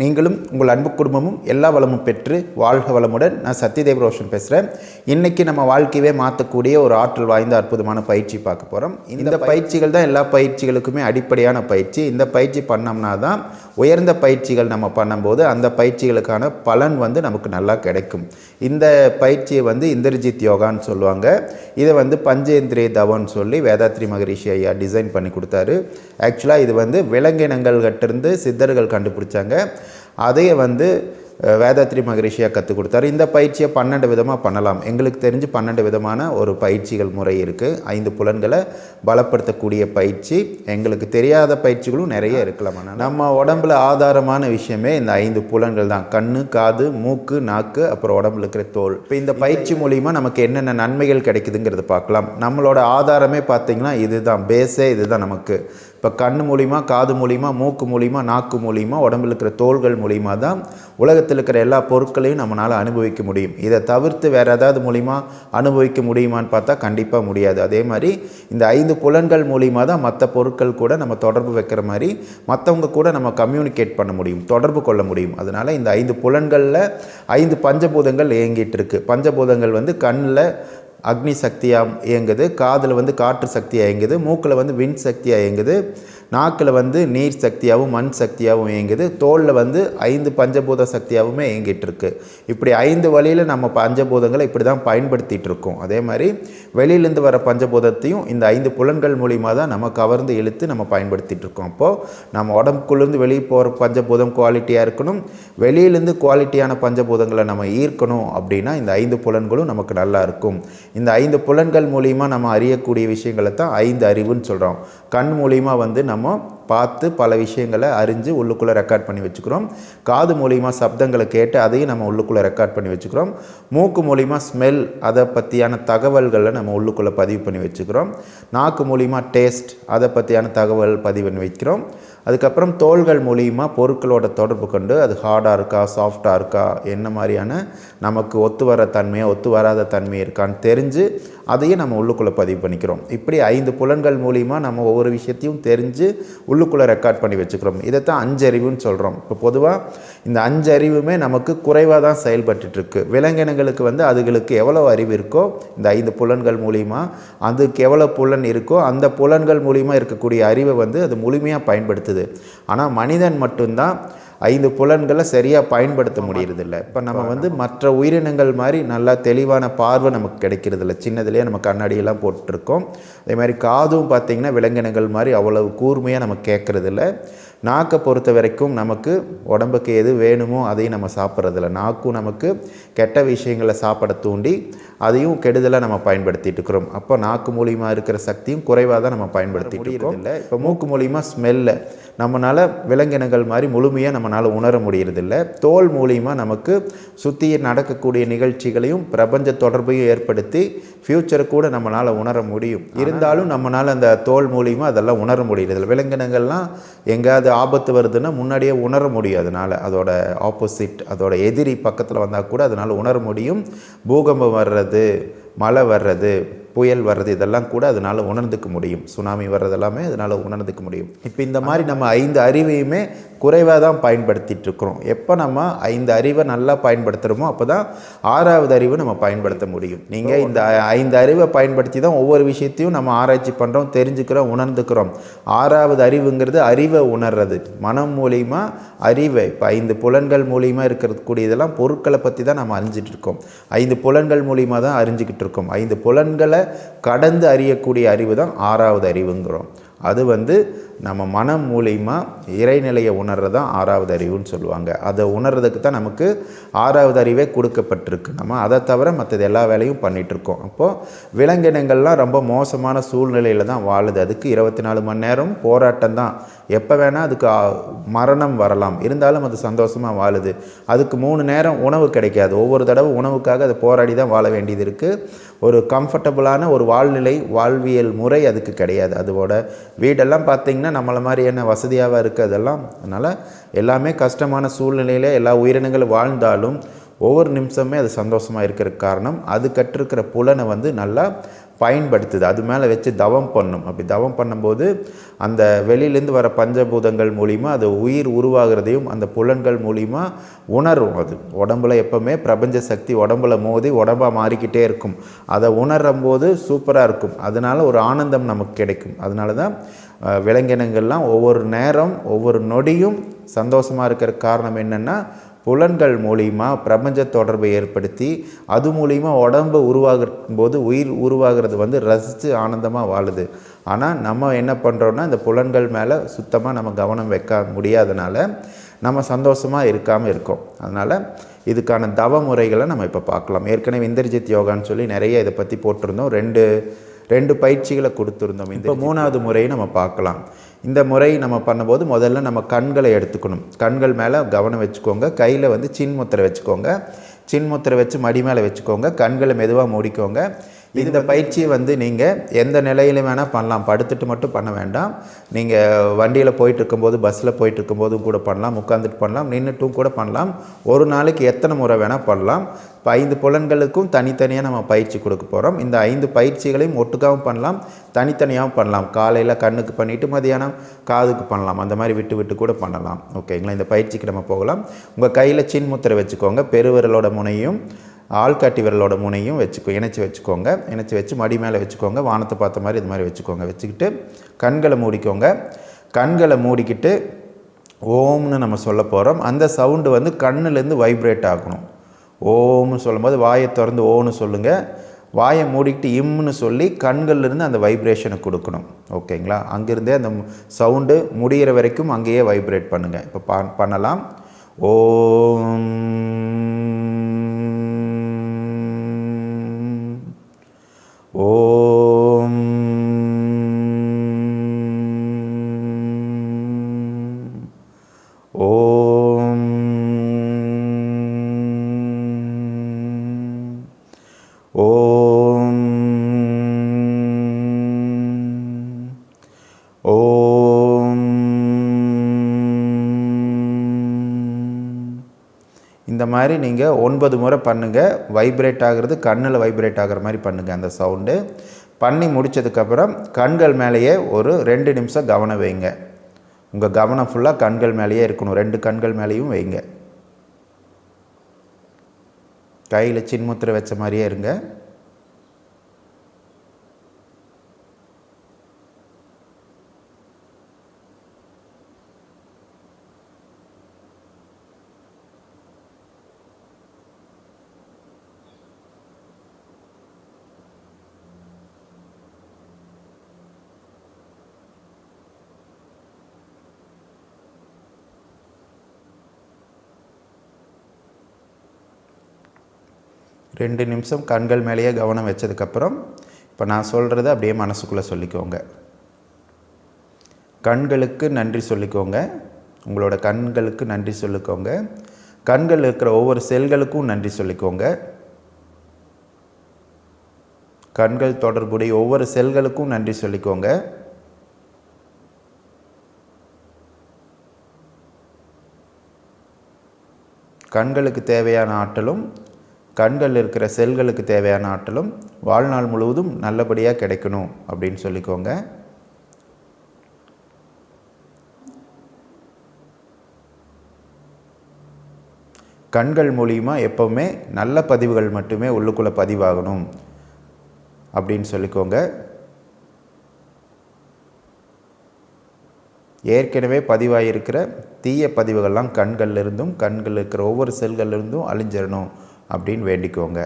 நீங்களும் உங்கள் அன்பு குடும்பமும் எல்லா வளமும் பெற்று வாழ்க வளமுடன். நான் சத்யதேவ ரோஷன் பேசுகிறேன் இன்றைக்கி நம்ம வாழ்க்கையவே மாற்றக்கூடிய ஒரு ஆற்றல் வாய்ந்த அற்புதமான பயிற்சி பார்க்க போகிறோம் இந்த பயிற்சிகள் தான் எல்லா பயிற்சிகளுக்குமே அடிப்படையான பயிற்சி. இந்த பயிற்சி பண்ணோம்னா தான் உயர்ந்த பயிற்சிகள் நம்ம பண்ணும்போது அந்த பயிற்சிகளுக்கான பலன் வந்து நமக்கு நல்லா கிடைக்கும். இந்த பயிற்சியை வந்து இந்திரஜித் யோகான்னு சொல்லுவாங்க. இதை வந்து பஞ்சேந்திரிய தவன்னு சொல்லி வேதாத்ரி மகரிஷி ஐயா டிசைன் பண்ணி கொடுத்தாரு. ஆக்சுவலாக இது வந்து விலங்கினங்கள் கிட்டேருந்து சித்தர்கள் கண்டுபிடிச்சாங்க. அதையே வந்து வேதாத்ரி மகரிஷியாக கற்றுக் கொடுத்தாரு. இந்த பயிற்சியை பன்னெண்டு விதமாக பண்ணலாம். எங்களுக்கு தெரிஞ்சு பன்னெண்டு விதமான ஒரு பயிற்சிகள் முறை இருக்குது ஐந்து புலன்களை பலப்படுத்தக்கூடிய பயிற்சி எங்களுக்கு தெரியாத பயிற்சிகளும் நிறைய இருக்கலாம். நம்ம உடம்புல ஆதாரமான விஷயமே இந்த ஐந்து புலன்கள் தான். கண் காது மூக்கு நாக்கு அப்புறம் உடம்புல இருக்கிற தோல். இப்போ இந்த பயிற்சி மூலிமா நமக்கு என்னென்ன நன்மைகள் கிடைக்குதுங்கிறது பார்க்கலாம். நம்மளோட ஆதாரமே பார்த்திங்கன்னா இதுதான். பேஸே இதுதான் நமக்கு. இப்போ கண் மூலிமா காது மூலிமா மூக்கு மூலிமா நாக்கு மூலிமா உடம்பில் இருக்கிற தோள்கள் மூலிமா தான் உலகத்தில் இருக்கிற எல்லா பொருட்களையும் நம்மளால் அனுபவிக்க முடியும். இதை தவிர்த்து வேறு ஏதாவது மூலிமா அனுபவிக்க முடியுமான்னு பார்த்தா கண்டிப்பாக முடியாது. அதே மாதிரி இந்த ஐந்து புலன்கள் மூலிமா தான் மற்ற பொருட்கள் கூட நம்ம தொடர்பு வைக்கிற மாதிரி மற்றவங்க கூட நம்ம கம்யூனிகேட் பண்ண முடியும் தொடர்பு கொள்ள முடியும். அதனால் இந்த ஐந்து புலன்களில் ஐந்து பஞ்சபூதங்கள் இயங்கிட்டு இருக்கு. பஞ்சபூதங்கள் வந்து கண்ணில் அக்னி சக்தியாக இயங்குது காதில் வந்து காற்று சக்தியாக இயங்குது மூக்கில் வந்து விண் சக்தியாக இயங்குது. நாக்கில் வந்து நீர் சக்தியாகவும் மண் சக்தியாகவும் இயங்குது. தோலில் வந்து ஐந்து பஞ்சபூத சக்தியாகவுமே இயங்கிட்டுருக்கு. இப்படி ஐந்து வழியில் நம்ம பஞ்சபூதங்களை இப்படி தான் பயன்படுத்திகிட்டு இருக்கோம் அதே மாதிரி வெளியிலேருந்து வர பஞ்சபூதத்தையும் இந்த ஐந்து புலன்கள் மூலிமா தான் நம்ம கவர்ந்து இழுத்து நம்ம பயன்படுத்திட்டு இருக்கோம் அப்போது நம்ம உடம்புக்குள்ளேருந்து வெளியே போகிற பஞ்சபூதம் குவாலிட்டியாக இருக்கணும். வெளியிலேருந்து குவாலிட்டியான பஞ்சபூதங்களை நம்ம ஈர்க்கணும் அப்படின்னா இந்த ஐந்து புலன்களும் நமக்கு நல்லா இருக்கும். இந்த ஐந்து புலன்கள் மூலிமா நம்ம அறியக்கூடிய விஷயங்களை தான் ஐந்து அறிவுன்னு சொல்கிறோம் கண் மூலிமா வந்து நம்ம ama பார்த்து பல விஷயங்களை அறிஞ்சு உள்ளுக்குள்ளே ரெக்கார்ட் பண்ணி வச்சுக்கிறோம். காது மூலிமா சப்தங்களை கேட்டு அதையும் நம்ம உள்ளுக்குள்ளே ரெக்கார்ட் பண்ணி வச்சுக்கிறோம். மூக்கு மூலிமா ஸ்மெல் அதை பற்றியான தகவல்களை நம்ம உள்ளுக்குள்ளே பதிவு பண்ணி வச்சுக்கிறோம். நாக்கு மூலிமா டேஸ்ட் அதை பற்றியான தகவல் பதிவு பண்ணி வைக்கிறோம். அதுக்கப்புறம் தோள்கள் மூலிமா பொருட்களோட தொடர்பு கொண்டு அது ஹார்டாக இருக்கா சாஃப்டாக இருக்கா என்ன மாதிரியான நமக்கு ஒத்து வர தன்மையாக ஒத்து வராத தன்மை இருக்கான்னு தெரிஞ்சு அதையும் நம்ம உள்ளுக்குள்ளே பதிவு பண்ணிக்கிறோம். இப்படி ஐந்து புலன்கள் மூலிமா நம்ம ஒவ்வொரு விஷயத்தையும் தெரிஞ்சு உள்ளுக்குள்ளே ரெக்கார்ட் பண்ணி வச்சுக்கிறோம். இதைத்தான் அஞ்சறிவுன்னு சொல்கிறோம் இப்போ பொதுவாக இந்த அஞ்சறிவுமே நமக்கு குறைவாக தான் செயல்பட்டுருக்கு விலங்கினங்களுக்கு வந்து அதுகளுக்கு எவ்வளோ அறிவு இருக்கோ இந்த ஐந்து புலன்கள் மூலிமா அதுக்கு எவ்வளோ புலன் இருக்கோ அந்த புலன்கள் மூலிமா இருக்கக்கூடிய அறிவை வந்து அது முழுமையாக பயன்படுத்துது. ஆனால் மனிதன் மட்டும்தான் ஐந்து புலன்களை சரியாக பயன்படுத்த முடியறதில்ல. இப்போ நம்ம வந்து மற்ற உயிரினங்கள் மாதிரி நல்லா தெளிவான பார்வை நமக்கு கிடைக்கிறதில்ல. சின்னதுலேயே நம்ம கண்ணாடியெல்லாம் போட்டுருக்கோம். அதே மாதிரி காதும் பார்த்திங்கன்னா விலங்கினங்கள் மாதிரி அவ்வளவு கூர்மையாக நம்ம கேட்குறதில்ல. நாக்கை பொறுத்த வரைக்கும் நமக்கு உடம்புக்கு எது வேணுமோ அதையும் நம்ம சாப்பிட்றதில்ல. நாக்கும் நமக்கு கெட்ட விஷயங்களை சாப்பிட தூண்டி அதையும் கெடுதலாக நம்ம பயன்படுத்திட்டு இருக்கிறோம். அப்போ நாக்கு மூலியமாக இருக்கிற சக்தியும் குறைவாக தான் நம்ம பயன்படுத்திட்டு இருக்கோம். இல்லை இப்போ மூக்கு மூலியமாக ஸ்மெல்ல நம்மளால் விலங்கினங்கள் மாதிரி முழுமையாக நம்மளால் உணர முடியறதில்ல. தோல் மூலியமாக நமக்கு சுற்றி நடக்கக்கூடிய நிகழ்ச்சிகளையும் பிரபஞ்ச தொடர்பையும் ஏற்படுத்தி ஃப்யூச்சரை கூட நம்மளால் உணர முடியும். இருந்தாலும் நம்மளால் அந்த தோல் மூலியமாக அதெல்லாம் உணர முடியறதில்ல. விலங்கினங்கள்லாம் எங்கேயாவது ஆபத்து வருதுன்னா முன்னாடியே உணர முடியும் அதனால். அதோட ஆப்போசிட் அதோட எதிரி பக்கத்தில் வந்தால் கூட அதனால் உணர முடியும். பூகம்பம் வர்றது மழை வர்றது புயல் வர்றது இதெல்லாம் கூட அதனால் உணர்ந்துக்க முடியும். சுனாமி வர்றது எல்லாமே அதனால் உணர்ந்துக்க முடியும். இப்போ இந்த மாதிரி நம்ம ஐந்து அறிவையுமே குறைவாக தான் பயன்படுத்திட்டு இருக்கிறோம் எப்போ நம்ம ஐந்து அறிவை நல்லா பயன்படுத்துகிறோமோ அப்போ தான் ஆறாவது அறிவை நம்ம பயன்படுத்த முடியும். நீங்கள் இந்த ஐந்து அறிவை பயன்படுத்தி தான் ஒவ்வொரு விஷயத்தையும் நம்ம ஆராய்ச்சி பண்ணுறோம் தெரிஞ்சுக்கிறோம் உணர்ந்துக்கிறோம். ஆறாவது அறிவுங்கிறது அறிவை உணர்றது. மனம் மூலிமா அறிவை இப்போ ஐந்து புலன்கள் மூலிமா இருக்கக்கூடியதெல்லாம் பொருட்களை பற்றி தான் நம்ம அறிஞ்சிட்டு இருக்கோம் ஐந்து புலன்கள் மூலிமா தான் அறிஞ்சிக்கிட்டு இருக்கோம் ஐந்து புலன்களை கடந்து அறியக்கூடிய அறிவு தான் ஆறாவது அறிவுங்கிறோம். அது வந்து நம்ம மனம் மூலிமா இறைநிலையை உணர்றது தான் ஆறாவது அறிவுன்னு சொல்லுவாங்க. அதை உணர்றதுக்கு தான் நமக்கு ஆறாவது அறிவே கொடுக்கப்பட்டிருக்கு. நம்ம அதை தவிர மற்றது எல்லா வேலையும் பண்ணிகிட்ருக்கோம் அப்போது விலங்கினங்கள்லாம் ரொம்ப மோசமான சூழ்நிலையில் தான் வாழுது. அதுக்கு இருபத்தி நாலு மணி நேரம் போராட்டம் தான். எப்போ வேணால் அதுக்கு மரணம் வரலாம். இருந்தாலும் அது சந்தோஷமாக வாழுது. அதுக்கு மூணு நேரம் உணவு கிடைக்காது. ஒவ்வொரு தடவை உணவுக்காக அது போராடி தான் வாழ வேண்டியது இருக்குது ஒரு கம்ஃபர்டபுளான ஒரு வாழ்நிலை வாழ்வியல் முறை அதுக்கு கிடையாது. அதோட வீடெல்லாம் பார்த்திங்கன்னா நம்மளை மாதிரியான வசதியாக இருக்குது அதெல்லாம் அதனால் எல்லாமே கஷ்டமான சூழ்நிலையில் எல்லா உயிரினங்களும் வாழ்ந்தாலும் ஒவ்வொரு நிமிஷமே அது சந்தோஷமாக இருக்கிறதுக்கு காரணம். அது கற்றிருக்கிற புலனை வந்து நல்லா பயன்படுத்துது. அது மேலே வச்சு தவம் பண்ணும். அப்படி தவம் பண்ணும்போது அந்த வெளியிலேருந்து வர பஞ்சபூதங்கள் மூலிமா அது உயிர் உருவாகிறதையும் அந்த புலன்கள் மூலிமா உணரும் அது. உடம்புல எப்போவுமே பிரபஞ்ச சக்தி உடம்புல மோதி உடம்பாக மாறிக்கிட்டே இருக்கும். அதை உணரும் போது சூப்பராக இருக்கும். அதனால ஒரு ஆனந்தம் நமக்கு கிடைக்கும். அதனால தான் விலங்கினங்கள்லாம் ஒவ்வொரு நேரம் ஒவ்வொரு நொடியும் சந்தோஷமாக இருக்கிற காரணம் என்னென்னா புலன்கள் மூலிமா பிரபஞ்ச தொடர்பை ஏற்படுத்தி அது மூலிமா உடம்பு உருவாகும் போது உயிர் உருவாகிறது வந்து ரசித்து ஆனந்தமாக வாழுது. ஆனால் நம்ம என்ன பண்ணுறோன்னா இந்த புலன்கள் மேலே சுத்தமாக நம்ம கவனம் வைக்க முடியாதனால நம்ம சந்தோஷமாக இருக்காமல் இருக்கோம். அதனால் இதுக்கான தவ முறைகளை நம்ம இப்போ பார்க்கலாம். ஏற்கனவே இந்திரஜித் யோகான்னு சொல்லி நிறைய இதை பற்றி போட்டிருந்தோம். ரெண்டு ரெண்டு பயிற்சிகளை கொடுத்துருந்தோம் இப்போ மூணாவது முறையை நம்ம பார்க்கலாம். இந்த முறை நம்ம பண்ணும்போது முதல்ல நம்ம கண்களை எடுத்துக்கணும். கண்கள் மேலே கவனம் வச்சுக்கோங்க. கையில் வந்து சின்முத்திரை வச்சுக்கோங்க. சின்முத்திரை வச்சு மடி மேலே வச்சுக்கோங்க. கண்களை மெதுவாக மூடிக்கோங்க. இந்த பயிற்சியை வந்து நீங்கள் எந்த நிலையில வேணால் பண்ணலாம். படுத்துட்டு மட்டும் பண்ண வேண்டாம். நீங்கள் வண்டியில் போயிட்டு இருக்கும்போது பஸ்ஸில் போயிட்டு இருக்கும்போதும் கூட பண்ணலாம். உட்காந்துட்டு பண்ணலாம். நின்றுட்டும் கூட பண்ணலாம். ஒரு நாளைக்கு எத்தனை முறை வேணால் பண்ணலாம். இப்போ ஐந்து புலன்களுக்கும் தனித்தனியாக நம்ம பயிற்சி கொடுக்க போகிறோம் இந்த ஐந்து பயிற்சிகளையும் ஒட்டுக்காவும் பண்ணலாம். தனித்தனியாகவும் பண்ணலாம். காலையில் கண்ணுக்கு பண்ணிவிட்டு மதியானம் காதுக்கு பண்ணலாம். அந்த மாதிரி விட்டு விட்டு கூட பண்ணலாம். ஓகேங்களா? இந்த பயிற்சிக்கு நம்ம போகலாம். உங்கள் கையில் சின்முத்திரை வச்சுக்கோங்க. பெருவிரலோட முனையும் ஆள்காட்டி விரலோட முனையும் வச்சுக்கோ இணைச்சி வச்சுக்கோங்க. இணைச்சி வச்சு மடி மேலே வச்சுக்கோங்க. வானத்தை பார்த்த மாதிரி இது மாதிரி வச்சுக்கோங்க. வச்சுக்கிட்டு கண்களை மூடிக்கோங்க. கண்களை மூடிக்கிட்டு ஓம்னு நம்ம சொல்ல போகிறோம் அந்த சவுண்டு வந்து கண்ணுலேருந்து வைப்ரேட் ஆகணும். ஓம்னு சொல்லும்போது வாயை திறந்து ஓன்னு சொல்லுங்கள் வாயை மூடிக்கிட்டு இம்னு சொல்லி கண்கள்லேருந்து அந்த வைப்ரேஷனை கொடுக்கணும். ஓகேங்களா? அங்கேருந்தே அந்த சவுண்டு முடிகிற வரைக்கும் அங்கேயே வைப்ரேட் பண்ணுங்கள் இப்போ பண்ணலாம். ஓம் மாதிரி நீங்கள் ஒன்பது முறை பண்ணுங்கள் வைப்ரேட் ஆகிறது கண்ணில் வைப்ரேட் ஆகிற மாதிரி பண்ணுங்கள் அந்த சவுண்டு பண்ணி முடித்ததுக்கப்புறம் கண்கள் மேலேயே ஒரு ரெண்டு நிமிஷம் கவனம் வைங்க. உங்கள் கவனம் ஃபுல்லாக கண்கள் மேலேயே இருக்கணும். ரெண்டு கண்கள் மேலேயும் வைங்க. கையில் சின்முத்திரை வச்ச மாதிரியே இருங்க. ரெண்டு நிமிஷம் கண்கள் மேலேயே கவனம் வச்சதுக்கப்புறம் இப்போ நான் சொல்கிறத அப்படியே மனசுக்குள்ளே சொல்லிக்கோங்க. கண்களுக்கு நன்றி சொல்லிக்கோங்க. உங்களோட கண்களுக்கு நன்றி சொல்லிக்கோங்க. கண்கள் இருக்கிற ஒவ்வொரு செல்களுக்கும் நன்றி சொல்லிக்கோங்க. கண்கள் தொடர்புடைய ஒவ்வொரு செல்களுக்கும் நன்றி சொல்லிக்கோங்க. கண்களுக்கு தேவையான ஆற்றலும் கண்கள் இருக்கிற செல்களுக்கு தேவையான ஆற்றலும் வாழ்நாள் முழுவதும் நல்லபடியாக கிடைக்கணும் அப்படின்னு சொல்லிக்கோங்க. கண்கள் மூலியமா எப்போவுமே நல்ல பதிவுகள் மட்டுமே உள்ளுக்குள்ளே பதிவாகணும் அப்படின்னு சொல்லிக்கோங்க. ஏற்கனவே பதிவாகியிருக்கிற தீய பதிவுகள்லாம் கண்கள்லேருந்தும் கண்கள் இருக்கிற ஒவ்வொரு செல்கள்லேருந்தும் அழிஞ்சிடணும் அப்படின்னு வேண்டிக்கோங்க.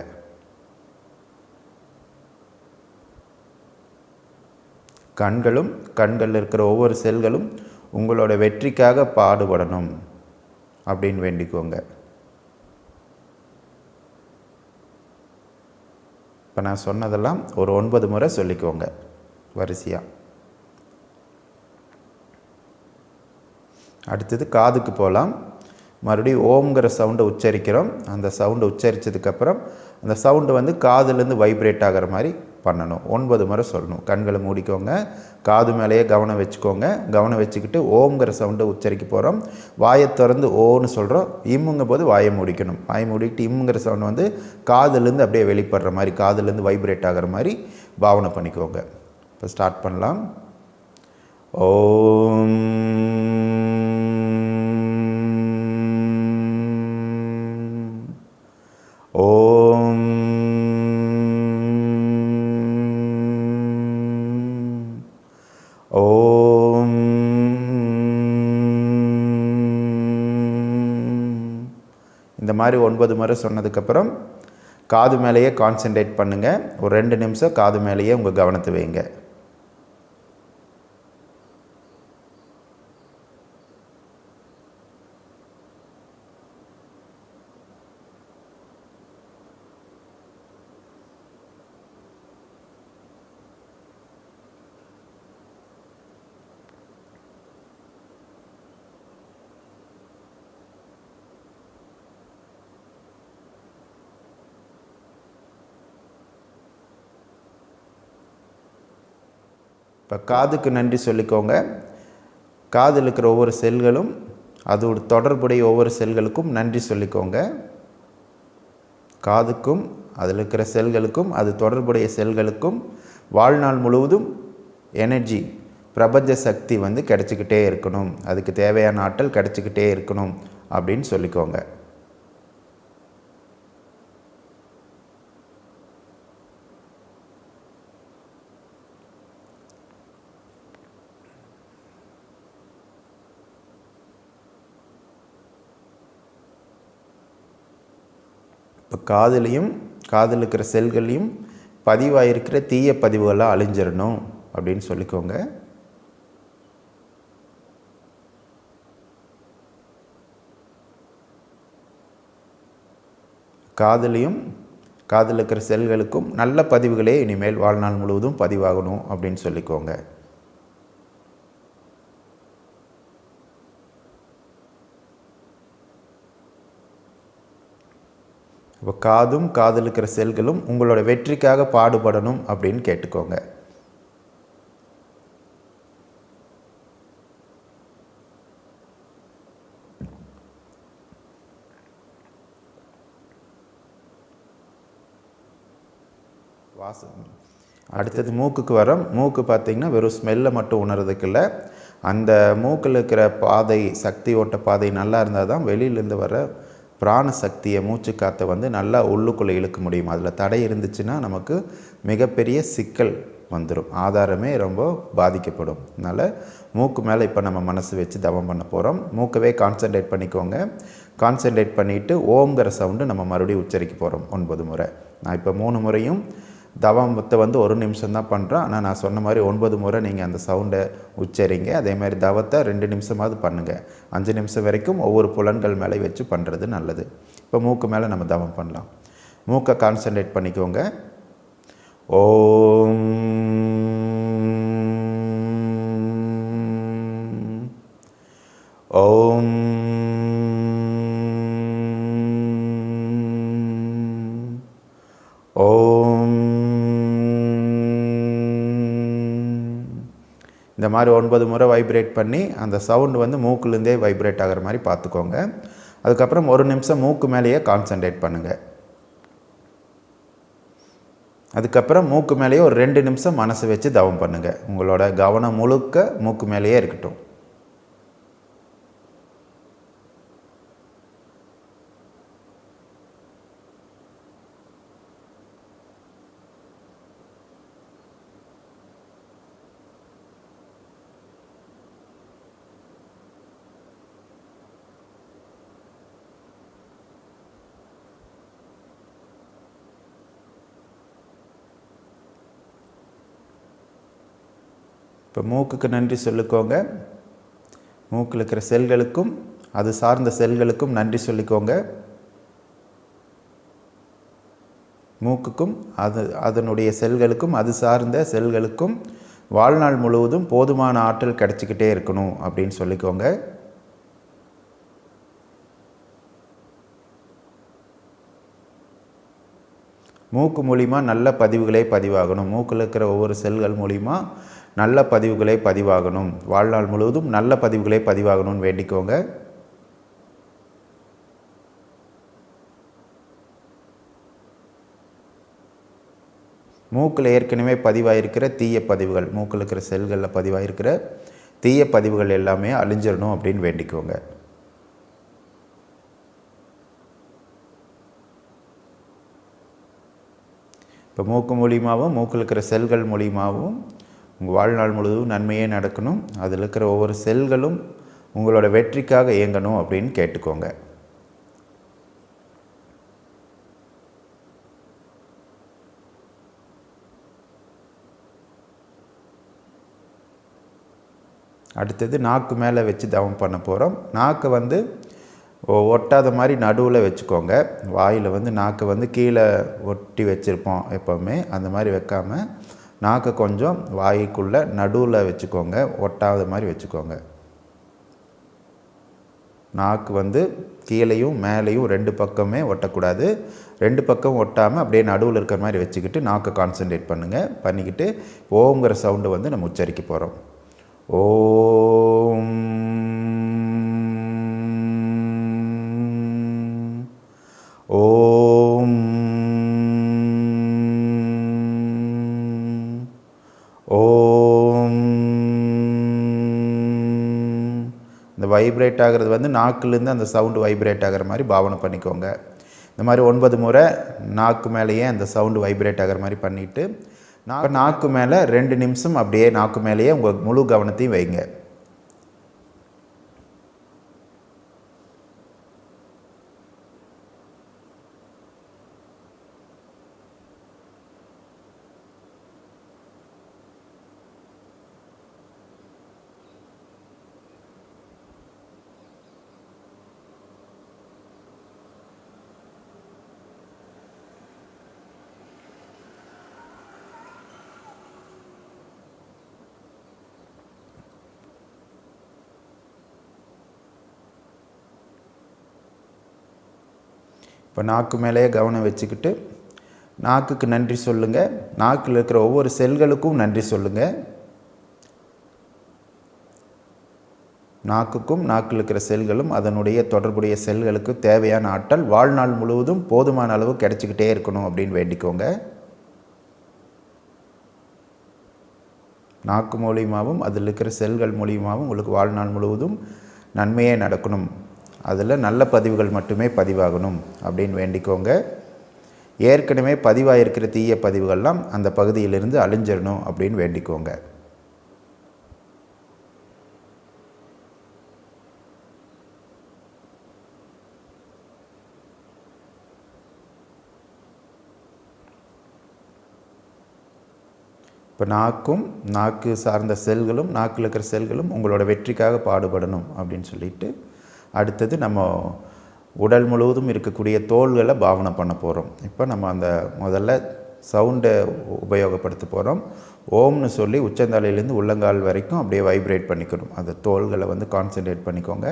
கண்களும் கண்களில் இருக்கிற ஒவ்வொரு செல்களும் உங்களோட வெற்றிக்காக பாடுபடணும் அப்படின்னு வேண்டிக்கோங்க. இப்போ நான் சொன்னதெல்லாம் ஒரு ஒன்பது முறை சொல்லிக்கோங்க வரிசையாக அடுத்தது காதுக்கு போகலாம். மறுபடியும் ஓம்ங்கிற சவுண்டை உச்சரிக்கிறோம். அந்த சவுண்டை உச்சரித்ததுக்கப்புறம் அந்த சவுண்டு வந்து காதுலேருந்து வைப்ரேட் ஆகிற மாதிரி பண்ணணும். ஒன்பது முறை சொல்லணும். கண்களை மூடிக்கோங்க. காது மேலேயே கவனம் வச்சுக்கோங்க. கவனம் வச்சுக்கிட்டு ஓம்ங்கிற சவுண்டை உச்சரிக்க போகிறோம் வாயை திறந்து ஓன்னு சொல்கிறோம் இம்முங்கும் போது வாயை மூடிக்கணும். வாயை மூடிக்கிட்டு இம்முங்கிற சவுண்ட் வந்து காதுலேருந்து அப்படியே வெளிப்படுற மாதிரி காதுலேருந்து வைப்ரேட் ஆகிற மாதிரி பாவனை பண்ணிக்கோங்க. இப்போ ஸ்டார்ட் பண்ணலாம். ஓம் மாதிரி ஒன்பது முறை சொன்னதுக்கப்புறம் காது மேலேயே கான்சென்ட்ரேட் பண்ணுங்கள் ஒரு ரெண்டு நிமிஷம் காது மேலேயே உங்கள் கவனத்தை வைங்க. இப்போ காதுக்கு நன்றி சொல்லிக்கோங்க. காதில் இருக்கிற ஒவ்வொரு செல்களும் அதோட தொடர்புடைய ஒவ்வொரு செல்களுக்கும் நன்றி சொல்லிக்கோங்க. காதுக்கும் அதில் இருக்கிற செல்களுக்கும் அது தொடர்புடைய செல்களுக்கும் வாழ்நாள் முழுவதும் எனர்ஜி பிரபஞ்ச சக்தி வந்து கிடச்சிக்கிட்டே இருக்கணும். அதுக்கு தேவையான ஆற்றல் கிடச்சிக்கிட்டே இருக்கணும் அப்படின்னு சொல்லிக்கோங்க. காதுலையும் காதில் இருக்கிற செல்கள்லையும் பதிவாயிருக்கிற தீய பதிவுகளாக அழிஞ்சிடணும் அப்படின்னு சொல்லிக்கோங்க. காதலையும் காதில் இருக்கிற செல்களுக்கும் நல்ல பதிவுகளே இனிமேல் வாழ்நாள் முழுவதும் பதிவாகணும் அப்படின்னு சொல்லிக்கோங்க. இப்போ காதும் காதில் இருக்கிற செல்களும் உங்களோட வெற்றிக்காக பாடுபடணும் அப்படின்னு கேட்டுக்கோங்க. வாசம். அடுத்தது மூக்குக்கு வரோம். மூக்கு பார்த்திங்கன்னா வெறும் ஸ்மெல்லை மட்டும் உணர்றதுக்கு இல்லை. அந்த மூக்கில் இருக்கிற பாதை சக்தி ஓட்ட பாதை நல்லா இருந்தால் தான் வெளியிலேருந்து வர பிராண சக்தியை மூச்சு காற்றை வந்து நல்லா உள்ளுக்குள்ளே இழுக்க முடியும். அதில் தடை இருந்துச்சுன்னா நமக்கு மிகப்பெரிய சிக்கல் வந்துடும் ஆதாரமே ரொம்ப பாதிக்கப்படும். அதனால் மூக்கு மேலே இப்போ நம்ம மனசு வச்சு தவம் பண்ண போகிறோம் மூக்கவே கான்சென்ட்ரேட் பண்ணிக்கோங்க. கான்சென்ட்ரேட் பண்ணிவிட்டு ஓங்கிற சவுண்டு நம்ம மறுபடியும் உச்சரிக்க போகிறோம் ஒன்பது முறை. நான் இப்போ மூணு முறையும் தவத்தை வந்து ஒரு நிமிஷம் தான் பண்ணுறோம் ஆனால் நான் சொன்ன மாதிரி ஒன்பது முறை நீங்கள் அந்த சவுண்டை உச்சரிங்க. அதே மாதிரி தவத்தை ரெண்டு நிமிஷமாவது பண்ணுங்கள் அஞ்சு நிமிஷம் வரைக்கும் ஒவ்வொரு புலன்கள் மேலே வச்சு பண்ணுறது நல்லது. இப்போ மூக்கு மேலே நம்ம தவம் பண்ணலாம். மூக்கை கான்சன்ட்ரேட் பண்ணிக்கோங்க. ஓம் ஓம். ஓம். இந்த மாதிரி ஒன்பது முறை வைப்ரேட் பண்ணி அந்த சவுண்டு வந்து மூக்குலேருந்தே வைப்ரேட் ஆகிற மாதிரி பார்த்துக்கோங்க. அதுக்கப்புறம் ஒரு நிமிஷம் மூக்கு மேலேயே கான்சன்ட்ரேட் பண்ணுங்கள் அதுக்கப்புறம் மூக்கு மேலேயே ஒரு ரெண்டு நிமிஷம் மனசு வச்சு தவம் பண்ணுங்கள் உங்களோட கவனம் முழுக்க மூக்கு மேலேயே இருக்கட்டும். இப்போ மூக்குக்கு நன்றி சொல்லிக்கோங்க. மூக்கில் இருக்கிற செல்களுக்கும் அது சார்ந்த செல்களுக்கும் நன்றி சொல்லிக்கோங்க. மூக்குக்கும் அது அதனுடைய செல்களுக்கும் அது சார்ந்த செல்களுக்கும் வாழ்நாள் முழுவதும் போதுமான ஆற்றல் கிடச்சிக்கிட்டே இருக்கணும் அப்படின்னு சொல்லிக்கோங்க. மூக்கு மூலிமா நல்ல பதிவுகளே பதிவாகணும். மூக்கில் இருக்கிற ஒவ்வொரு செல்கள் மூலிமா நல்ல பதிவுகளே பதிவாகணும். வாழ்நாள் முழுவதும் நல்ல பதிவுகளே பதிவாகணும்னு வேண்டிக்கோங்க. மூக்கில் ஏற்கனவே பதிவாயிருக்கிற தீய பதிவுகள் மூக்கில் இருக்கிற செல்களில் பதிவாயிருக்கிற தீய பதிவுகள் எல்லாமே அழிஞ்சிடணும் அப்படின்னு வேண்டிக்கோங்க. இப்போ மூக்கு மூலியமாகவும் மூக்கில் இருக்கிற செல்கள் மூலியமாகவும் உங்கள் வாழ்நாள் முழுவதும் நன்மையே நடக்கணும். அதில் இருக்கிற ஒவ்வொரு செல்களும் உங்களோட வெற்றிக்காக இயங்கணும் அப்படின்னு கேட்டுக்கோங்க. அடுத்தது நாக்கு மேலே வச்சு தவம் பண்ண போகிறோம் நாக்கை வந்து ஒ- ஒட்டாத மாதிரி நடுவில் வச்சுக்கோங்க. வாயில் வந்து நாக்கை வந்து கீழே ஒட்டி வச்சுருப்போம் எப்போவுமே. அந்த மாதிரி வைக்காமல் நாக்கை கொஞ்சம் வாய்க்குள்ளே நடுவில் வச்சுக்கோங்க ஒட்டாத மாதிரி வச்சுக்கோங்க. நாக்கு வந்து கீழேயும் மேலேயும் ரெண்டு பக்கமே ஒட்டக்கூடாது. ரெண்டு பக்கம் ஒட்டாமல் அப்படியே நடுவில் இருக்கிற மாதிரி வச்சுக்கிட்டு நாக்கை கான்சென்ட்ரேட் பண்ணுங்கள் பண்ணிக்கிட்டு ஓங்கிற சவுண்டு வந்து நம்ம உச்சரிக்க போகிறோம் ஓ வைப்ரேட் ஆகிறது வந்து நாக்குலேருந்து அந்த சவுண்டு வைப்ரேட் ஆகிற மாதிரி பாவனை பண்ணிக்கோங்க. இந்த மாதிரி ஒன்பது முறை நாக்கு மேலேயே அந்த சவுண்டு வைப்ரேட் ஆகிற மாதிரி பண்ணிவிட்டு நா நாக்கு மேலே ரெண்டு நிமிஷம் அப்படியே நாக்கு மேலேயே உங்கள் முழு கவனத்தையும் வைங்க. இப்போ நாக்கு மேலேயே கவனம் வச்சுக்கிட்டு நாக்குக்கு நன்றி சொல்லுங்கள் நாக்கில் இருக்கிற ஒவ்வொரு செல்களுக்கும் நன்றி சொல்லுங்கள் நாக்குக்கும் நாக்கில் இருக்கிற செல்களும் அதனுடைய தொடர்புடைய செல்களுக்கு தேவையான ஆற்றல் வாழ்நாள் முழுவதும் போதுமான அளவு கிடைச்சிக்கிட்டே இருக்கணும் அப்படின்னு வேண்டிக்கோங்க. நாக்கு மூலியமாகவும் அதில் இருக்கிற செல்கள் மூலியமாகவும் உங்களுக்கு வாழ்நாள் முழுவதும் நன்மையே நடக்கணும். அதில் நல்ல பதிவுகள் மட்டுமே பதிவாகணும் அப்படின்னு வேண்டிக்கோங்க. ஏற்கனவே பதிவாயிருக்கிற தீய பதிவுகள்லாம் அந்த பகுதியிலிருந்து அழிஞ்சிடணும் அப்படின்னு வேண்டிக்கோங்க. இப்போ நாக்கும் நாக்கு சார்ந்த செல்களும் நாக்கில் இருக்கிற செல்களும் உங்களோட வெற்றிக்காக பாடுபடணும் அப்படின்னு சொல்லிட்டு அடுத்தது நம்ம உடல் முழுவதும் இருக்கக்கூடிய தோள்களை பாவனை பண்ண போகிறோம் இப்போ நம்ம அந்த முதல்ல சவுண்டை உபயோகப்படுத்த போகிறோம் ஓம்னு சொல்லி உச்சந்தலையிலேருந்து உள்ளங்கால் வரைக்கும் அப்படியே வைப்ரேட் பண்ணிக்கணும். அந்த தோள்களை வந்து கான்சென்ட்ரேட் பண்ணிக்கோங்க.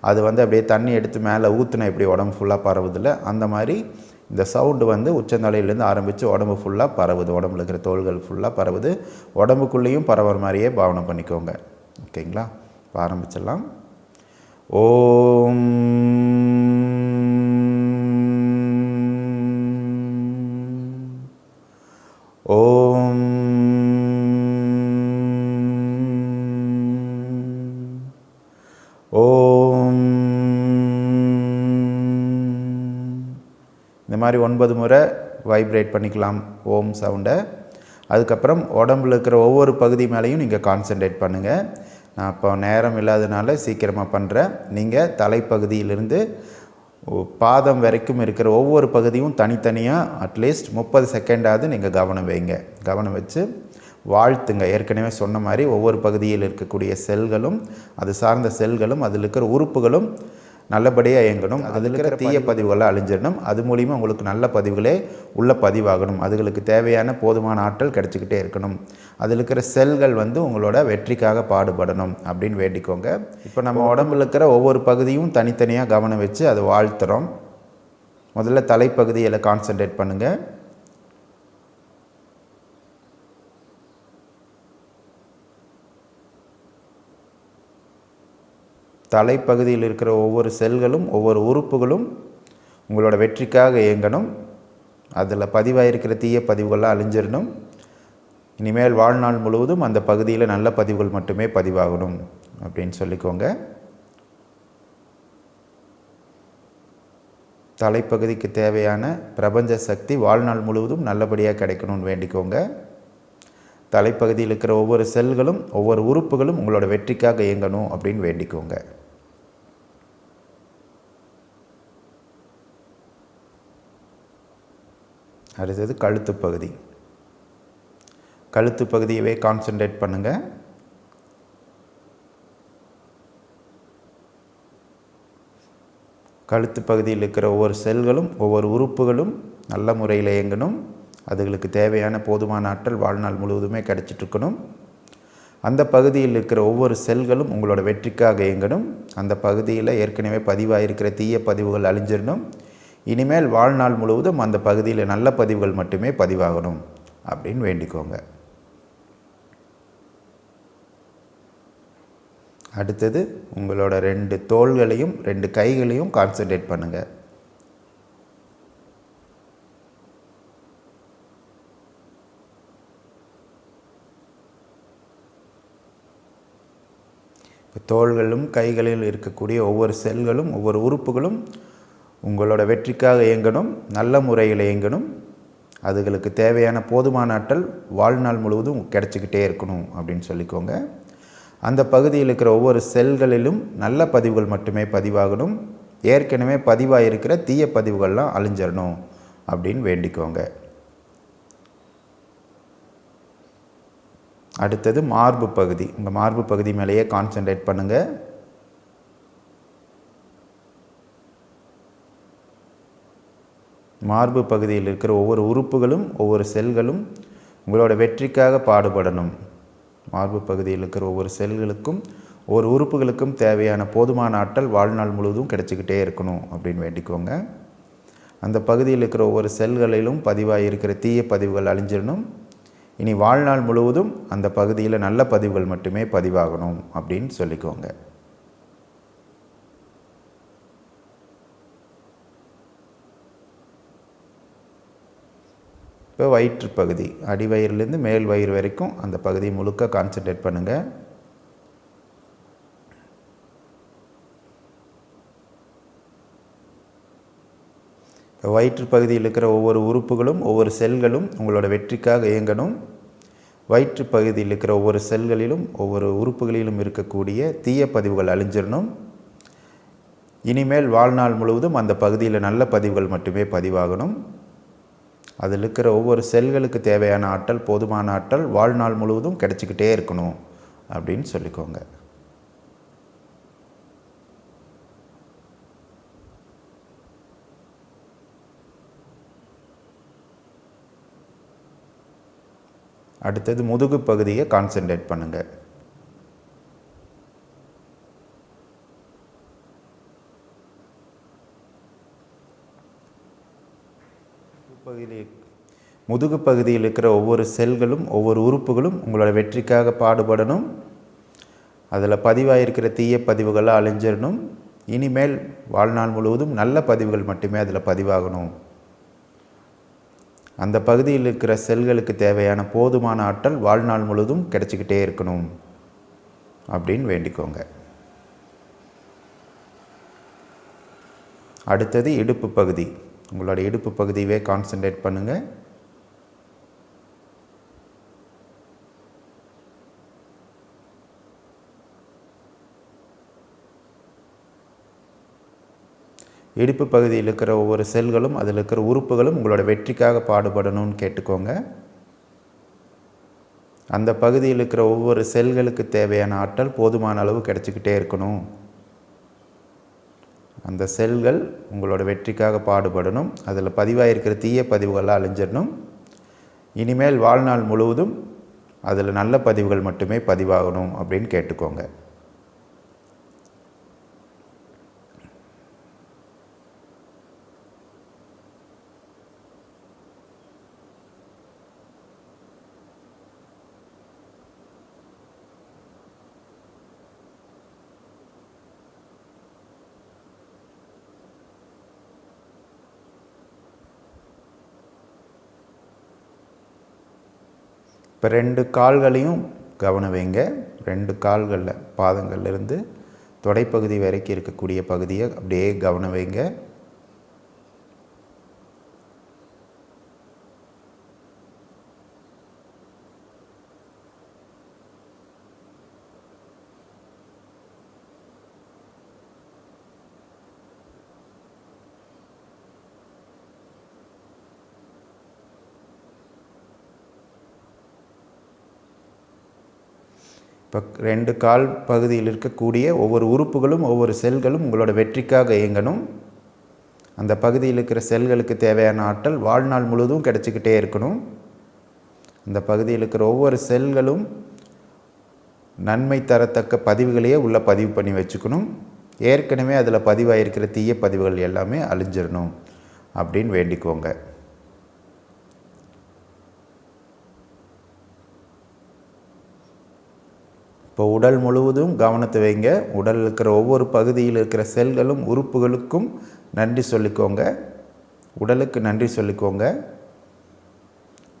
அது வந்து அப்படியே தண்ணி எடுத்து மேலே ஊற்றுனா எப்படி உடம்பு ஃபுல்லாக பரவுதில்ல? அந்த மாதிரி இந்த சவுண்டு வந்து உச்சந்தலையிலேருந்து ஆரம்பித்து உடம்பு ஃபுல்லாக பரவுது. உடம்புல இருக்கிற தோள்கள் ஃபுல்லாக பரவுது. உடம்புக்குள்ளேயும் பரவுற மாதிரியே பாவனை பண்ணிக்கோங்க. ஓகேங்களா? இப்போ ஆரம்பிச்சிடலாம். ஓம். ஓம். ஓம். இந்த மாதிரி ஒன்பது முறை வைப்ரேட் பண்ணிக்கலாம் ஓம் சவுண்டை அதுக்கப்புறம் உடம்புல இருக்கிற ஒவ்வொரு பகுதி மேலேயும் நீங்கள் கான்சென்ட்ரேட் பண்ணுங்கள் நான் இப்போ நேரம் இல்லாதனால சீக்கிரமாக பண்ணுறேன் நீங்கள் தலைப்பகுதியிலிருந்து பாதம் வரைக்கும் இருக்கிற ஒவ்வொரு பகுதியும் தனித்தனியாக அட்லீஸ்ட் முப்பது செகண்டாவது நீங்கள் கவனம் வைங்க. கவனம் வச்சு வாழ்த்துங்க. ஏற்கனவே சொன்ன மாதிரி ஒவ்வொரு பகுதியில் இருக்கக்கூடிய செல்களும் அது சார்ந்த செல்களும் அதில் இருக்கிற உறுப்புகளும் நல்லபடியாக இயங்கணும். அதில் இருக்கிற தீய பதிவுகளை அழிஞ்சிடணும். அது மூலிமா உங்களுக்கு நல்ல பதிவுகளே உள்ள பதிவாகணும். அதுகளுக்கு தேவையான போதுமான ஆற்றல் கிடைச்சிக்கிட்டே இருக்கணும். அதில் இருக்கிற செல்கள் வந்து உங்களோட வெற்றிக்காக பாடுபடணும் அப்படின்னு வேண்டிக்கோங்க. இப்போ நம்ம உடம்புல இருக்கிற ஒவ்வொரு பகுதியும் தனித்தனியாக கவனம் வச்சு அதை வாழ்த்துறோம். முதல்ல தலைப்பகுதியில் கான்சென்ட்ரேட் பண்ணுங்கள் தலைப்பகுதியில் இருக்கிற ஒவ்வொரு செல்களும் ஒவ்வொரு உறுப்புகளும் உங்களோட வெற்றிக்காக இயங்கணும். அதில் பதிவாயிருக்கிற தீய பதிவுகள்லாம் அழிஞ்சிடணும். இனிமேல் வாழ்நாள் முழுவதும் அந்த பகுதியில் நல்ல பதிவுகள் மட்டுமே பதிவாகணும் அப்படின்னு சொல்லிக்கோங்க. தலைப்பகுதிக்கு தேவையான பிரபஞ்ச சக்தி வாழ்நாள் முழுவதும் நல்லபடியாக கிடைக்கணும்னு வேண்டிக்கோங்க. தலைப்பகுதியில் இருக்கிற ஒவ்வொரு செல்களும் ஒவ்வொரு உறுப்புகளும் உங்களோட வெற்றிக்காக இயங்கணும் அப்படின்னு வேண்டிக்கோங்க. அடுத்தது கழுத்து பகுதி. கழுத்து பகுதியவே கான்சென்ட்ரேட் பண்ணுங்கள் கழுத்து பகுதியில் இருக்கிற ஒவ்வொரு செல்களும் ஒவ்வொரு உறுப்புகளும் நல்ல முறையில் இயங்கணும். அதுகளுக்கு தேவையான போதுமான ஆற்றல் வாழ்நாள் முழுவதுமே கிடச்சிட்ருக்கணும் அந்த பகுதியில் இருக்கிற ஒவ்வொரு செல்களும் உங்களோட வெற்றிக்காக இயங்கணும். அந்த பகுதியில் ஏற்கனவே பதிவாயிருக்கிற தீய பதிவுகள் அழிஞ்சிடணும். இனிமேல் வாழ்நாள் முழுவதும் அந்த பகுதியில் நல்ல பதிவுகள் மட்டுமே பதிவாகணும் அப்படின்னு வேண்டிக்கோங்க. அடுத்தது உங்களோட ரெண்டு தோள்களையும் ரெண்டு கைகளையும் கான்சன்ட்ரேட் பண்ணுங்கள் தோள்களும் கைகளில் இருக்கக்கூடிய ஒவ்வொரு செல்களும் ஒவ்வொரு உறுப்புகளும் உங்களோட வெற்றிக்காக இயங்கணும் நல்ல முறையில் இயங்கணும். அதுகளுக்கு தேவையான போதுமான ஆற்றல் வாழ்நாள் முழுவதும் கிடச்சிக்கிட்டே இருக்கணும் அப்படின்னு சொல்லிக்கோங்க. அந்த பகுதியில் இருக்கிற ஒவ்வொரு செல்களிலும் நல்ல பதிவுகள் மட்டுமே பதிவாகணும். ஏற்கனவே பதிவாக இருக்கிற தீய பதிவுகள்லாம் அழிஞ்சிடணும் அப்படின்னு வேண்டிக்கோங்க. அடுத்தது மார்பு பகுதி. உங்கள் மார்பு பகுதி மேலேயே கான்சென்ட்ரேட் பண்ணுங்கள் மார்பு பகுதியில் இருக்கிற ஒவ்வொரு உறுப்புகளும் ஒவ்வொரு செல்களும் உங்களோட வெற்றிக்காக பாடுபடணும். மார்பு பகுதியில் இருக்கிற ஒவ்வொரு செல்களுக்கும் ஒவ்வொரு உறுப்புகளுக்கும் தேவையான போதுமான ஆற்றல் வாழ்நாள் முழுவதும் கிடச்சிக்கிட்டே இருக்கணும் அப்படின்னு வேண்டிக்கோங்க. அந்த பகுதியில் இருக்கிற ஒவ்வொரு செல்களிலும் பதிவாக இருக்கிற தீய பதிவுகள் அழிஞ்சிடணும். இனி வாழ்நாள் முழுவதும் அந்த பகுதியில் நல்ல பதிவுகள் மட்டுமே பதிவாகணும் அப்படின்னு சொல்லிக்கோங்க. இப்போ வயிற்று பகுதி அடிவயிறுலேருந்து மேல் வயிறு வரைக்கும் அந்த பகுதி முழுக்க கான்சென்ட்ரேட் பண்ணுங்கள் இப்போ வயிற்று பகுதியில் இருக்கிற ஒவ்வொரு உறுப்புகளும் ஒவ்வொரு செல்களும் உங்களோட வெற்றிக்காக இயங்கணும். வயிற்று பகுதியில் இருக்கிற ஒவ்வொரு செல்களிலும் ஒவ்வொரு உறுப்புகளிலும் இருக்கக்கூடிய தீய பதிவுகள் அழிஞ்சிடணும். இனிமேல் வாழ்நாள் முழுவதும் அந்த பகுதியில் நல்ல பதிவுகள் மட்டுமே பதிவாகணும். அதில் இருக்கிற ஒவ்வொரு செல்களுக்கு தேவையான ஆற்றல் போதுமான ஆற்றல் வாழ்நாள் முழுவதும் கிடச்சிக்கிட்டே இருக்கணும் அப்படின்னு சொல்லிக்கோங்க. அடுத்தது முதுகு பகுதியை கான்சென்ட்ரேட் பண்ணுங்கள் பகுதியில் முதுகு பகுதியில் இருக்கிற ஒவ்வொரு செல்களும் ஒவ்வொரு உறுப்புகளும் உங்களோட வெற்றிக்காக பாடுபடணும். அதில் பதிவாயிருக்கிற தீய பதிவுகளை அழிஞ்சிடணும். இனிமேல் வாழ்நாள் முழுவதும் நல்ல பதிவுகள் மட்டுமே அதில் பதிவாகணும். அந்த பகுதியில் இருக்கிற செல்களுக்கு தேவையான போதுமான ஆற்றல் வாழ்நாள் முழுவதும் கிடச்சிக்கிட்டே இருக்கணும் அப்படின்னு வேண்டிக்கோங்க. அடுத்தது இடுப்பு பகுதி. உங்களோட இடுப்பு பகுதியவே கான்சென்ட்ரேட் பண்ணுங்கள் இடுப்பு பகுதியில் இருக்கிற ஒவ்வொரு செல்களும் அதில் இருக்கிற உறுப்புகளும் உங்களோட வெற்றிக்காக பாடுபடணும்னு கேட்டுக்கோங்க. அந்த பகுதியில் இருக்கிற ஒவ்வொரு செல்களுக்கு தேவையான ஆற்றல் போதுமான அளவு கிடச்சிக்கிட்டே இருக்கணும். அந்த செல்கள் உங்களோட வெற்றிக்காக பாடுபடணும். அதில் பதிவாயிருக்கிற தீய பதிவுகள்லாம் அழிஞ்சிடணும். இனிமேல் வாழ்நாள் முழுவதும் அதில் நல்ல பதிவுகள் மட்டுமே பதிவாகணும் அப்படின்னு கேட்டுக்கோங்க. இப்போ ரெண்டு கால்களையும் கவனம் வைங்க. ரெண்டு கால்களில் பாதங்கள்லேருந்து தொடைப்பகுதி வரைக்கும் இருக்கக்கூடிய பகுதியை அப்படியே கவனம் வைங்க. இப்போ ரெண்டு கால் பகுதியில் இருக்கக்கூடிய ஒவ்வொரு உறுப்புகளும் ஒவ்வொரு செல்களும் உங்களோட வெற்றிக்காக இயங்கணும். அந்த பகுதியில் இருக்கிற செல்களுக்கு தேவையான ஆற்றல் வாழ்நாள் முழுதும் கிடச்சிக்கிட்டே இருக்கணும். அந்த பகுதியில் இருக்கிற ஒவ்வொரு செல்களும் நன்மை தரத்தக்க பதிவுகளையே உள்ளே பதிவு பண்ணி வச்சுக்கணும். ஏற்கனவே அதில் பதிவாயிருக்கிற தீய பதிவுகள் எல்லாமே அழிஞ்சிடணும் அப்படின்னு வேண்டிக்கோங்க. இப்போ உடல் முழுவதும் கவனத்தை வைங்க. உடலில் இருக்கிற ஒவ்வொரு பகுதியில் இருக்கிற செல்களும் உறுப்புகளுக்கும் நன்றி சொல்லிக்கோங்க. உடலுக்கு நன்றி சொல்லிக்கோங்க.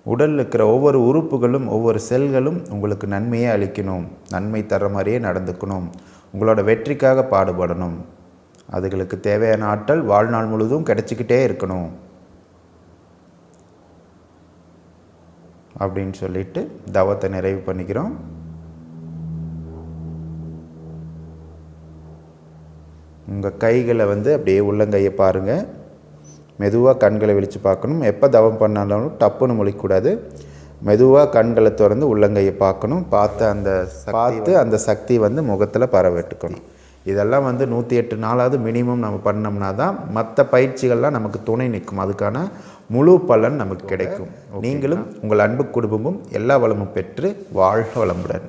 உடலில் இருக்கிற ஒவ்வொரு உறுப்புகளும் ஒவ்வொரு செல்களும் உங்களுக்கு நன்மையே அளிக்கணும். நன்மை தர மாதிரியே நடந்துக்கணும். உங்களோட வெற்றிக்காக பாடுபடணும். அதுகளுக்கு தேவையான ஆற்றல் வாழ்நாள் முழுவதும் கிடைச்சிக்கிட்டே இருக்கணும். அப்படின்னு சொல்லிட்டு தவத்தை நிறைவு பண்ணிக்கிறோம். உங்கள் கைகளை வந்து அப்படியே உள்ளங்கையை பாருங்கள் மெதுவாக கண்களை விழித்து பார்க்கணும். எப்போ தவம் பண்ணாலும் டப்புன்னு முழிக்கக்கூடாது. மெதுவாக கண்களை திறந்து உள்ளங்கையை பார்க்கணும். பார்த்து அந்த பார்த்து அந்த சக்தி வந்து முகத்தில் பரவட்டுக்கணும். இதெல்லாம் வந்து நூற்றி எட்டு நாளாவது மினிமம் நம்ம பண்ணோம்னா தான் மற்ற பயிற்சிகள்லாம் நமக்கு துணை நிற்கும். அதுக்கான முழு பலன் நமக்கு கிடைக்கும். நீங்களும் உங்கள் அன்பு குடும்பமும் எல்லா வளமும் பெற்று வாழ்க வளமுடன்.